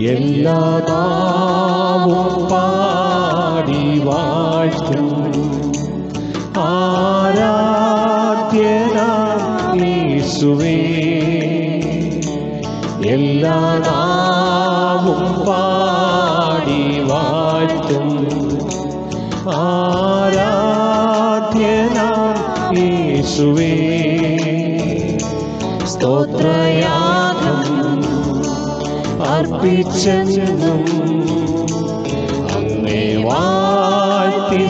എല്ലാ പാടി വാഴ്ത്തും. ആരാധ്യനാം യേശുവേ. എല്ലാ നാവും പാടി വാഴ്ത്തും. ആരാധ്യനാം യേശുവേ. സ്തോത്രയാഗം അങ്ങേ വാഴ്ത്തി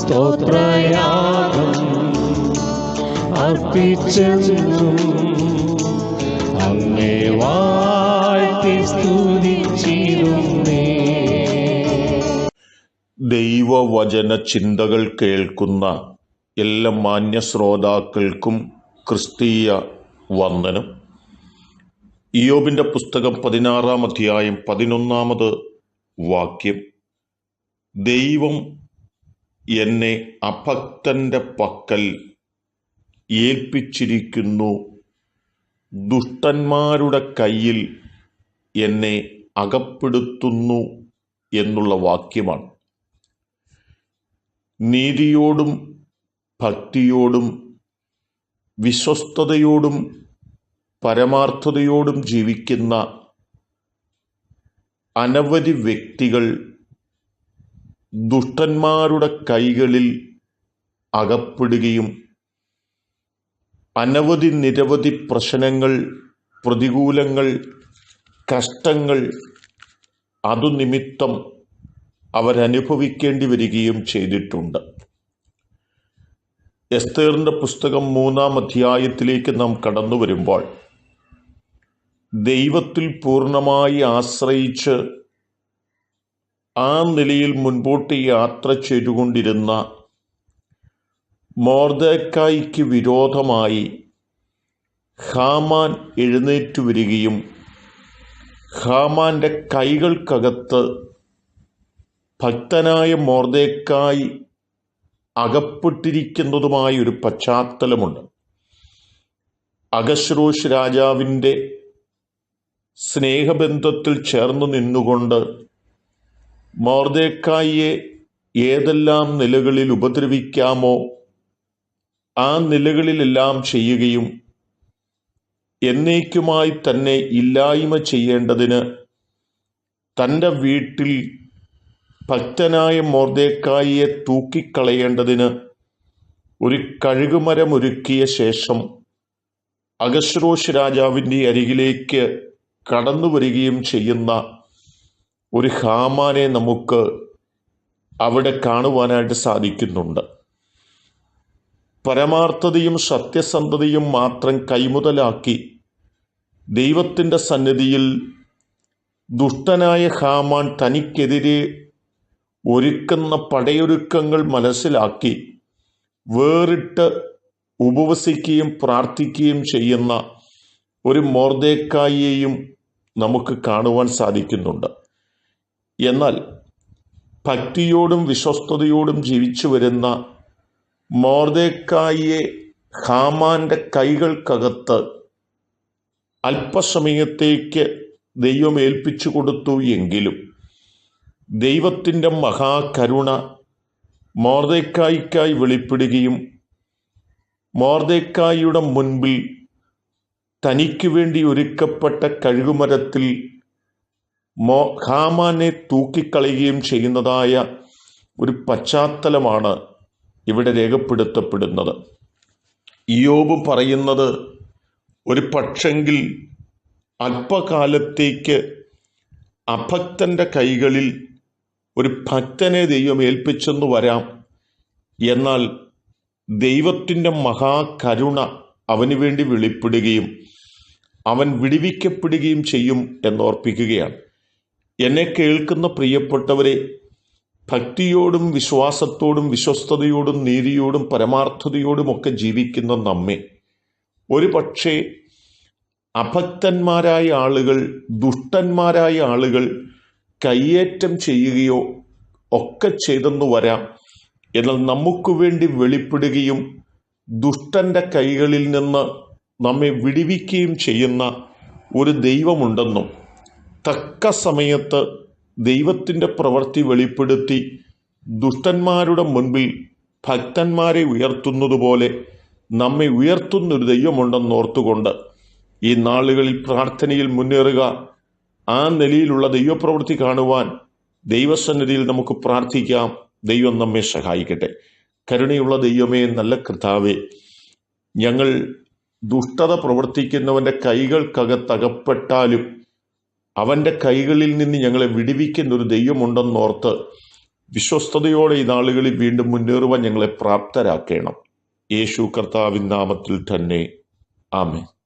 സ്തോത്രയാഗം അങ്ങേ വാഴ്ത്തി ദൈവവചന ചിന്തകൾ കേൾക്കുന്ന എല്ലാ മാന്യ ശ്രോതാക്കൾക്കും ക്രിസ്തീയ വന്ദനം ഇയോബിന്റെ പുസ്തകം പതിനാറാം അധ്യായം പതിനൊന്നാമത് വാക്യം. ദൈവം എന്നെ അഭക്തന്റെ പക്കൽ ഏൽപ്പിച്ചിരിക്കുന്നു. ദുഷ്ടന്മാരുടെ കയ്യിൽ എന്നെ അകപ്പെടുത്തുന്നു എന്നുള്ള വാക്യമാണ്. നീതിയോടും ഭക്തിയോടും വിശ്വസ്തയോടും പരമാർത്ഥതയോടും ജീവിക്കുന്ന അനവധി വ്യക്തികൾ ദുഷ്ടന്മാരുടെ കൈകളിൽ അകപ്പെടുകയും അനവധി നിരവധി പ്രശ്നങ്ങൾ പ്രതികൂലങ്ങൾ കഷ്ടങ്ങൾ അതുനിമിത്തം അവരനുഭവിക്കേണ്ടി വരികയും ചെയ്തിട്ടുണ്ട്. എസ്തേറിന്റെ പുസ്തകം മൂന്നാം അധ്യായത്തിലേക്ക് നാം കടന്നു വരുമ്പോൾ ദൈവത്തിൽ പൂർണമായി ആശ്രയിച്ച് ആ നിലയിൽ മുൻപോട്ട് യാത്ര ചെയ്തുകൊണ്ടിരുന്ന മോർദക്കായ്ക്ക് വിരോധമായി ഹാമാൻ എഴുന്നേറ്റു വരികയും ഹാമാന്റെ കൈകൾക്കകത്ത് ഭക്തനായ മോർദേക്കായി അകപ്പെട്ടിരിക്കുന്നതുമായ ഒരു പശ്ചാത്തലമുണ്ട്. അഗശ്രോഷ് രാജാവിന്റെ സ്നേഹബന്ധത്തിൽ ചേർന്ന് നിന്നുകൊണ്ട് മോർദേക്കായിയെ ഏതെല്ലാം നിലകളിൽ ഉപദ്രവിക്കാമോ ആ നിലകളിലെല്ലാം ചെയ്യുകയും എന്നേക്കുമായി തന്നെ ഇല്ലായ്മ ചെയ്യേണ്ടതിന് തന്റെ വീട്ടിൽ ഭക്തനായ മോർദേക്കായിയെ തൂക്കിക്കളയേണ്ടതിന് ഒരു കഴുകുമരമൊരുക്കിയ ശേഷം അഗശ്രോഷ് രാജാവിന്റെ അരികിലേക്ക് കടന്നു വരികയും ചെയ്യുന്ന ഒരു ഹാമാനെ നമുക്ക് അവിടെ കാണുവാനായിട്ട് സാധിക്കുന്നുണ്ട്. പരമാർത്ഥതയും സത്യസന്ധതയും മാത്രം കൈമുതലാക്കി ദൈവത്തിന്റെ സന്നിധിയിൽ ദുഷ്ടനായ ഹാമാൻ തനിക്കെതിരെ ഒരുക്കുന്ന പടയൊരുക്കങ്ങൾ മനസ്സിലാക്കി വേറിട്ട് ഉപവസിക്കുകയും പ്രാർത്ഥിക്കുകയും ചെയ്യുന്ന ഒരു മോർദേക്കായിയെയും നമുക്ക് കാണുവാൻ സാധിക്കുന്നുണ്ട്. എന്നാൽ ഭക്തിയോടും വിശ്വസ്തയോടും ജീവിച്ചു വരുന്ന മോർദേക്കായിയെ ഹാമാന്റെ കൈകൾക്കകത്ത് അല്പസമയത്തേക്ക് ദൈവം ഏൽപ്പിച്ചു കൊടുത്തു എങ്കിലും ദൈവത്തിന്റെ മഹാകരുണ മോർദേക്കായിക്കായി വെളിപ്പെടുകയും മോർദേക്കായിയുടെ മുൻപിൽ തനിക്ക് വേണ്ടി ഒരുക്കപ്പെട്ട കഴുകുമരത്തിൽ മോ ഹാമാനെ തൂക്കിക്കളയുകയും ചെയ്യുന്നതായ ഒരു പശ്ചാത്തലമാണ് ഇവിടെ രേഖപ്പെടുത്തപ്പെടുന്നത്. ഇയോബ് പറയുന്നത് ഒരു പക്ഷെങ്കിൽ അല്പകാലത്തേക്ക് അഭക്തന്റെ കൈകളിൽ ഒരു ഭക്തനെ ദൈവം ഏൽപ്പിച്ചെന്ന് വരാം. എന്നാൽ ദൈവത്തിന്റെ മഹാകരുണ അവന് വേണ്ടി വെളിപ്പെടുകയും അവൻ വിടിവിക്കപ്പെടുകയും ചെയ്യും എന്നോർപ്പിക്കുകയാണ്. എന്നെ കേൾക്കുന്ന പ്രിയപ്പെട്ടവരെ ഭക്തിയോടും വിശ്വാസത്തോടും വിശ്വസ്തയോടും നീതിയോടും പരമാർത്ഥതയോടും ഒക്കെ ജീവിക്കുന്ന നമ്മെ ഒരു പക്ഷേ അഭക്തന്മാരായ ആളുകൾ ദുഷ്ടന്മാരായ ആളുകൾ കയ്യേറ്റം ചെയ്യുകയോ ഒക്കെ ചെയ്തെന്ന് വരാം. എന്നാൽ നമുക്ക് വേണ്ടി വെളിപ്പെടുകയും ദുഷ്ടന്റെ കൈകളിൽ നിന്ന് നമ്മെ വിടിവിക്കുകയും ചെയ്യുന്ന ഒരു ദൈവമുണ്ടെന്നും തക്ക സമയത്ത് ദൈവത്തിന്റെ പ്രവൃത്തി വെളിപ്പെടുത്തി ദുഷ്ടന്മാരുടെ മുൻപിൽ ഭക്തന്മാരെ ഉയർത്തുന്നതുപോലെ നമ്മെ ഉയർത്തുന്നൊരു ദൈവമുണ്ടെന്ന് ഓർത്തുകൊണ്ട് ഈ നാളുകളിൽ പ്രാർത്ഥനയിൽ മുന്നേറുക. ആ നിലയിലുള്ള ദൈവപ്രവൃത്തി കാണുവാൻ ദൈവസന്നിധിയിൽ നമുക്ക് പ്രാർത്ഥിക്കാം. ദൈവം നമ്മെ സഹായിക്കട്ടെ. കരുണയുള്ള ദൈവമേ നല്ല കർത്താവേ ഞങ്ങൾ ദുഷ്ടത പ്രവർത്തിക്കുന്നവന്റെ കൈകൾക്കകത്തകപ്പെട്ടാലും അവന്റെ കൈകളിൽ നിന്ന് ഞങ്ങളെ വിടുവിക്കുന്ന ഒരു ദൈവമുണ്ടെന്നോർത്ത് വിശ്വസ്തയോടെ ഈ നാളുകളിൽ വീണ്ടും മുന്നേറുവാൻ ഞങ്ങളെ പ്രാപ്തരാക്കണം. യേശു കർത്താവിൻ നാമത്തിൽ തന്നെ. ആമേൻ.